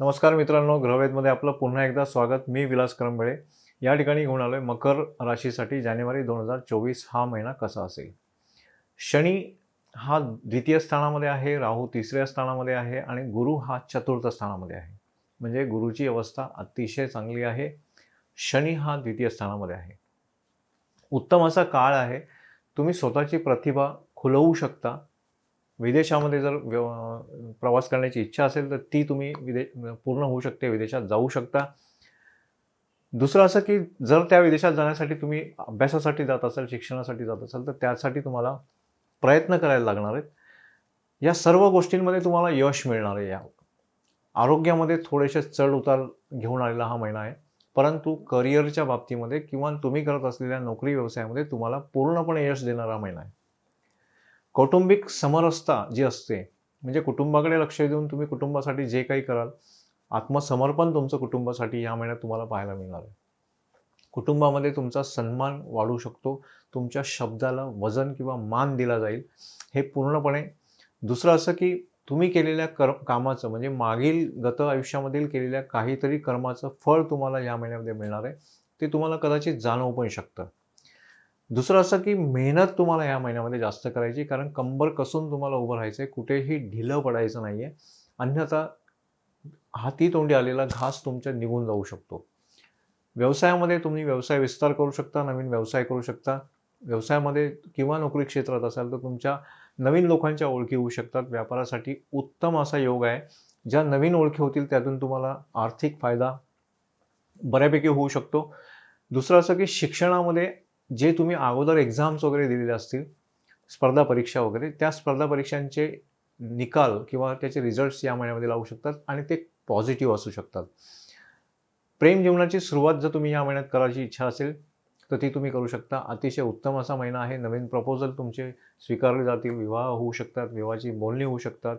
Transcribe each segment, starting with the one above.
नमस्कार मित्रांनो ग्रहवेदमध्ये आपलं पुन्हा एकदा स्वागत. मी विलास करंबळे. या ठिकाणी घेऊन आलो आहे मकर राशीसाठी जानेवारी दोन हजार चोवीस हा महिना कसा असेल? शनी हा द्वितीय स्थानामध्ये आहे राहू तिसऱ्या स्थानामध्ये आहे आणि गुरु हा चतुर्थ स्थानामध्ये आहे. म्हणजे गुरुची अवस्था अतिशय चांगली आहे. शनी हा द्वितीय स्थानामध्ये आहे. उत्तम असा काळ आहे. तुम्ही स्वतःची प्रतिभा खुलवू शकता. विदेशामध्ये जर व्यव प्रवास करण्याची इच्छा असेल तर ती तुम्ही विदे पूर्ण होऊ शकते विदेशात जाऊ शकता. दुसरं असं की जर त्या विदेशात जाण्यासाठी तुम्ही अभ्यासासाठी जात असाल शिक्षणासाठी जात असाल तर त्यासाठी तुम्हाला प्रयत्न करायला लागणार आहेत. या सर्व गोष्टींमध्ये तुम्हाला यश मिळणार आहे या. आरोग्यामध्ये थोडेसे चढ उतार घेऊन आलेला हा महिना आहे. परंतु करिअरच्या बाबतीमध्ये किंवा तुम्ही करत असलेल्या नोकरी व्यवसायामध्ये तुम्हाला पूर्णपणे यश देणारा महिना आहे. कौटुंबिक समरसता जी असते म्हणजे कुटुंबाकडे लक्ष देऊन तुम्ही कुटुंबासाठी जे काही कराल आत्मसमर्पण तुमचं कुटुंबासाठी या महिन्यात तुम्हाला पाहायला मिळणार आहे. कुटुंबामध्ये तुमचा सन्मान वाढू शकतो तुमच्या शब्दाला वजन किंवा मान दिला जाईल. हे पूर्णपणे दुसरं असं की तुम्ही केलेल्या कर कामाचं म्हणजे मागील गत आयुष्यामधील केलेल्या काहीतरी कर्माचं फळ तुम्हाला या महिन्यामध्ये मिळणार आहे. ते तुम्हाला कदाचित जाणवू पण शकतं. दुसरं असं की मेहनत तुम्हाला या महिन्यामध्ये जास्त करायची कारण कंबर कसून तुम्हाला उभं राहायचं आहे कुठेही ढिलं पडायचं नाही आहे अन्यथा हाती तोंडी आलेला घास तुमच्या निघून जाऊ शकतो. व्यवसायामध्ये तुम्ही व्यवसाय विस्तार करू शकता नवीन व्यवसाय करू शकता. व्यवसायामध्ये किंवा नोकरी क्षेत्रात असाल तर तुमच्या नवीन लोकांच्या ओळखी होऊ शकतात. व्यापारासाठी उत्तम असा योग आहे. ज्या नवीन ओळखी होतील त्यातून तुम्हाला आर्थिक फायदा बऱ्यापैकी होऊ शकतो. दुसरं असं की शिक्षणामध्ये जे तुम्ही अगोदर एक्झाम्स वगैरे दिलेले असतील स्पर्धा परीक्षा वगैरे त्या स्पर्धा परीक्षांचे निकाल किंवा त्याचे रिझल्ट्स या महिन्यामध्ये लावू शकतात आणि ते पॉझिटिव्ह असू शकतात. प्रेम जीवनाची सुरुवात जर तुम्ही या महिन्यात करायची इच्छा असेल तर ती तुम्ही करू शकता. अतिशय उत्तम असा महिना आहे. नवीन प्रपोजल तुमचे स्वीकारले जातील. विवाह होऊ शकतात. विवाहाची बोलणी होऊ शकतात.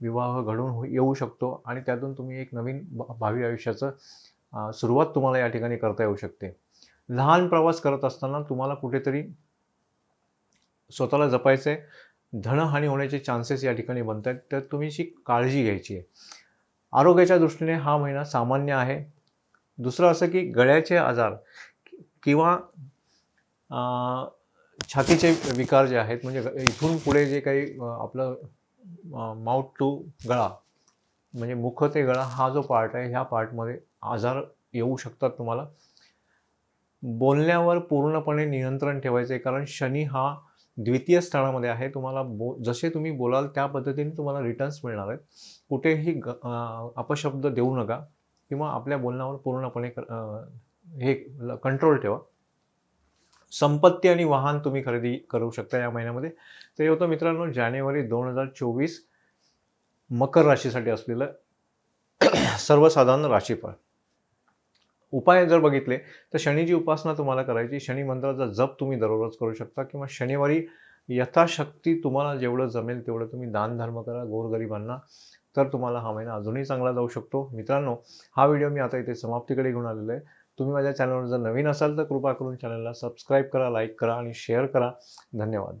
विवाह घडून हो, येऊ शकतो आणि त्यातून तुम्ही एक नवीन भावी आयुष्याचं सुरुवात तुम्हाला या ठिकाणी करता येऊ शकते. लहान प्रवास करत असताना तुम्हाला कुठेतरी स्वतःला जपायचं आहे धनहानी होण्याचे चान्सेस या ठिकाणी बनत आहेत तर तुम्ही जी काळजी घ्यायची आहे. आरोग्याच्या दृष्टीने हा महिना सामान्य आहे. दुसरं असं की गळ्याचे आजार किंवा छातीचे विकार जे आहेत म्हणजे ग- इथून पुढे जे काही आपलं माउथ टू गळा म्हणजे मुख ते गळा हा जो पार्ट आहे ह्या पार्टमध्ये आजार येऊ शकतात तुम्हाला. बोलण्यावर पूर्णपणे नियंत्रण ठेवायचं आहे कारण शनी हा द्वितीय स्थानामध्ये आहे. तुम्हाला बो जसे तुम्ही बोलाल त्या पद्धतीने तुम्हाला रिटर्न्स मिळणार आहेत. कुठेही ग अपशब्द देऊ नका किंवा आपल्या बोलण्यावर पूर्णपणे क- हे कंट्रोल ठेवा. संपत्ती आणि वाहन तुम्ही खरेदी करू शकता या महिन्यामध्ये. तर हे होतं मित्रांनो जानेवारी दोन हजार चोवीस मकर राशीसाठी असलेलं सर्वसाधारण राशीफळ. उपाय जर बघितले तर शनीची उपासना तुम्हाला करायची. शनी मंत्राचा जप तुम्ही दररोज करू शकता किंवा शनिवारी यथाशक्ती तुम्हाला जेवढं जमेल तेवढं तुम्ही दान धर्म करा गोरगरिबांना. तर तुम्हाला हा महिना अजूनही चांगला जाऊ शकतो. मित्रांनो हा व्हिडिओ मी आता इथे समाप्तीकडे घेऊन आलेलो आहे. तुम्ही माझ्या चॅनलवर जर नवीन असाल तर कृपा करून चॅनलला सबस्क्राईब करा लाईक करा आणि शेअर करा. धन्यवाद.